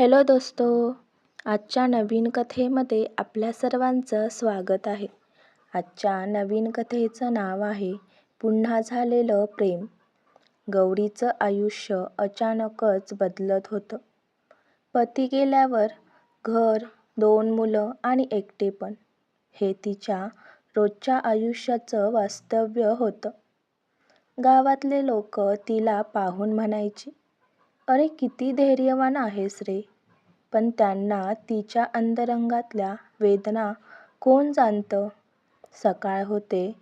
Hello दोस्तो आजच्या नवीन कथेमध्ये आपल्या सर्वांचं स्वागत आहे. आजच्या नवीन कथेचं नाव आहे पुन्हा झालेलं प्रेम. गौरीचं आयुष्य अचानकच बदलत होतं. पती गेल्यावर घर दोन मुलं आणि एकटेपण हे तिच्या रोजच्या आयुष्याचं वास्तव्य होतं. गावातले लोक तिला पाहून म्हणायचे अरे किती धैर्यवान आहेस रे. पण त्यांना तिच्या अंतरंगातल्या वेदना कोण जाणतं? सकाळ होते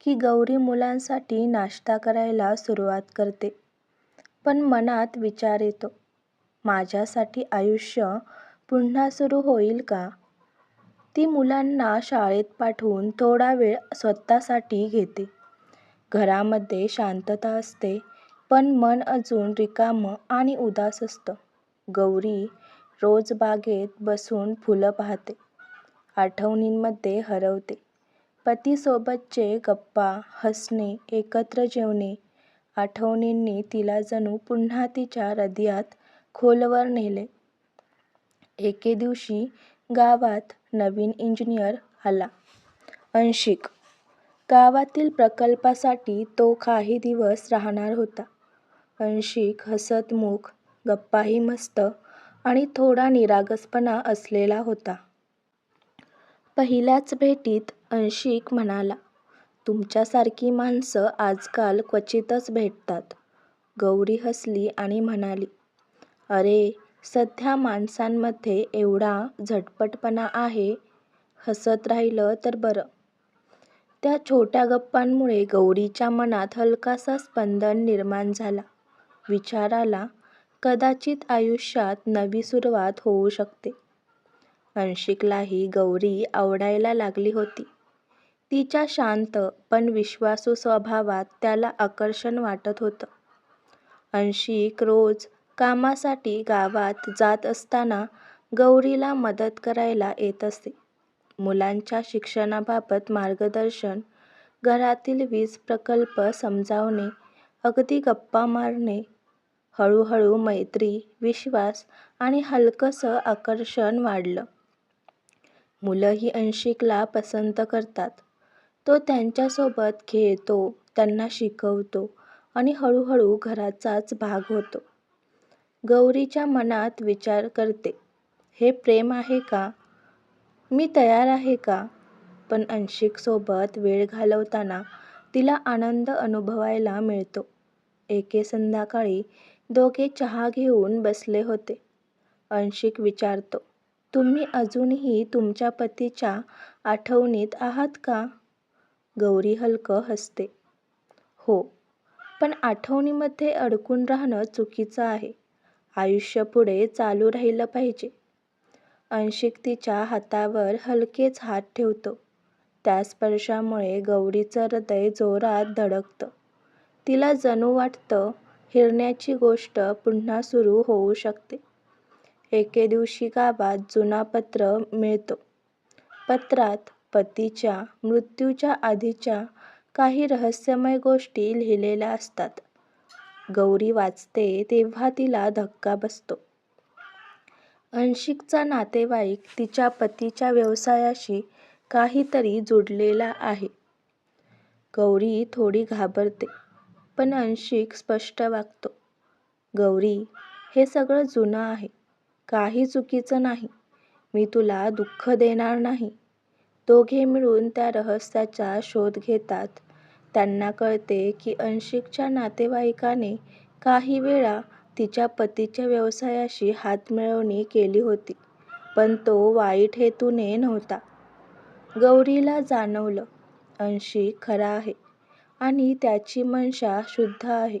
की गौरी मुलांसाठी नाश्ता करायला सुरुवात करते. पण मनात विचार येतो माझ्यासाठी आयुष्य पुन्हा सुरू होईल का? ती मुलांना शाळेत पाठवून थोडा वेळ स्वतःसाठी घेते. घरामध्ये शांतता असते. पण मन अजून रिकामं आणि उदास असतं. गौरी रोज बागेत बसून फुलं पाहते. आठवणींमध्ये हरवते. पतीसोबतचे गप्पा हसणे एकत्र जेवणे. आठवणींनी तिला जणू पुन्हा तिच्या हृदयात खोलवर नेले. एके दिवशी गावात नवीन इंजिनियर आला. अंशिक गावातील प्रकल्पासाठी तो काही दिवस राहणार होता. अंशिक हसतमुख गप्पाही मस्त आणि थोडा निरागसपणा असलेला होता. पहिल्याच भेटीत अंशिक म्हणाला तुमच्यासारखी माणसं आजकाल क्वचितच भेटतात. गौरी हसली आणि म्हणाली अरे सध्या माणसांमध्ये एवढा झटपटपणा आहे हसत राहिलं तर बरं. त्या छोट्या गप्पांमुळे गौरीच्या मनात हलकासा स्पंदन निर्माण झाला. विचाराला कदाचित आयुष्यात नवी सुरुवात होऊ शकते. अंशिकलाही गौरी आवडायला लागली होती. तिच्या शांत पण विश्वासू स्वभावात त्याला आकर्षण वाटत होतं. अंशिक रोज कामासाठी गावात जात असताना गौरीला मदत करायला येत असे. मुलांच्या शिक्षणाबाबत मार्गदर्शन घरातील वीज प्रकल्प समजावणे अगदी गप्पा मारणे हळूहळू मैत्री विश्वास आणि हलकंसं आकर्षण वाढलं. मुलंही अंशिकला पसंत करतात. तो त्यांच्यासोबत खेळतो त्यांना शिकवतो आणि हळूहळू घराचाच भाग होतो. गौरीच्या मनात विचार करते हे प्रेम आहे का? मी तयार आहे का? पण अंशिकसोबत वेळ घालवताना तिला आनंद अनुभवायला मिळतो. एके संध्याकाळी दोघे चहा घेऊन बसले होते. अंशिक विचारतो तुम्ही अजूनही तुमच्या पतीच्या आठवणीत आहात का? गौरी हलकं हसते. हो पण आठवणीमध्ये अडकून राहणं चुकीचं आहे. आयुष्य पुढे चालू राहिलं पाहिजे. अंशिक तिच्या हातावर हलकेच हात ठेवतो. त्या स्पर्शामुळे गौरीचं हृदय जोरात धडकतं. तिला जणू वाटतं हिरण्याची गोष्ट पुन्हा सुरू होऊ शकते. एके दिवशी गावात जुना पत्र मिळतो. पत्रात पतीच्या मृत्यूच्या आधीच्या काही रहस्यमय गोष्टी लिहिलेल्या असतात. गौरी वाचते तेव्हा तिला धक्का बसतो. अंशिकचा नातेवाईक तिच्या पतीच्या व्यवसायाशी काहीतरी जुडलेला आहे. गौरी थोडी घाबरते. पण अंशिक स्पष्ट वागतो. गौरी हे सगळं जुनं आहे. काही चुकीचं नाही. मी तुला दुःख देणार नाही. दोघे मिळून त्या रहस्याचा शोध घेतात. त्यांना कळते की अंशिकच्या नातेवाईकाने काही वेळा तिच्या पतीच्या व्यवसायाशी हातमिळवणी केली होती पण तो वाईट हेतूने नव्हता. गौरीला जाणवलं अंशिक खरा आहे. आणि त्याची मनशा शुद्ध आहे.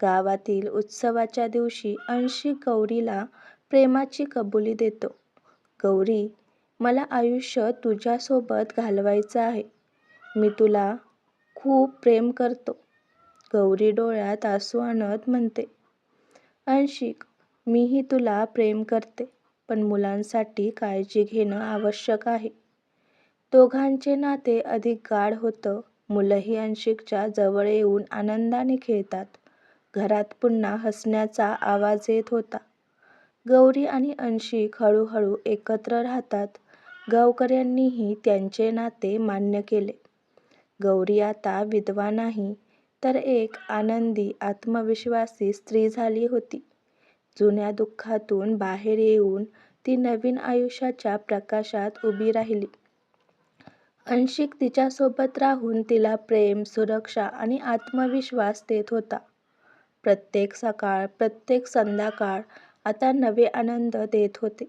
गावातील उत्सवाच्या दिवशी अंशिक गौरीला प्रेमाची कबुली देतो. गौरी मला आयुष्य तुझ्यासोबत घालवायचं आहे. मी तुला खूप प्रेम करतो गौरी डोळ्यात आसू आणत म्हणते. अंशिक मीही तुला प्रेम करते पण मुलांसाठी काळजी घेणं आवश्यक आहे. दोघांचे नाते अधिक गाढ होतं मुलंही अंशिकच्या जवळ येऊन आनंदाने खेळतात घरात पुन्हा हसण्याचा आवाज येत होता गौरी आणि अंशिक हळूहळू एकत्र राहतात. गावकऱ्यांनीही त्यांचे नाते मान्य केले. गौरी आता विधवा नाही, तर एक आनंदी, आत्मविश्वासी स्त्री झाली होती. जुन्या दुःखातून बाहेर येऊन ती नवीन आयुष्याच्या प्रकाशात उभी राहिली. अंशिक तिच्यासोबत राहून तिला प्रेम, सुरक्षा आणि आत्मविश्वास देत होता. प्रत्येक सकाळ, प्रत्येक संध्याकाळ आता नवे आनंद देत होते.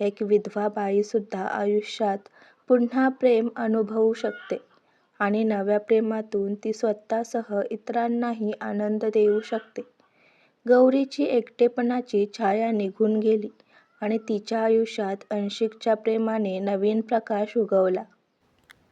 एक विधवा बाईसुद्धा आयुष्यात पुन्हा प्रेम अनुभवू शकते आणि नव्या प्रेमातून ती स्वतःसह इतरांनाही आनंद देऊ शकते. गौरीची एकटेपणाची छाया निघून गेली आणि तिच्या आयुष्यात अंशिकच्या प्रेमाने नवीन प्रकाश उगवला.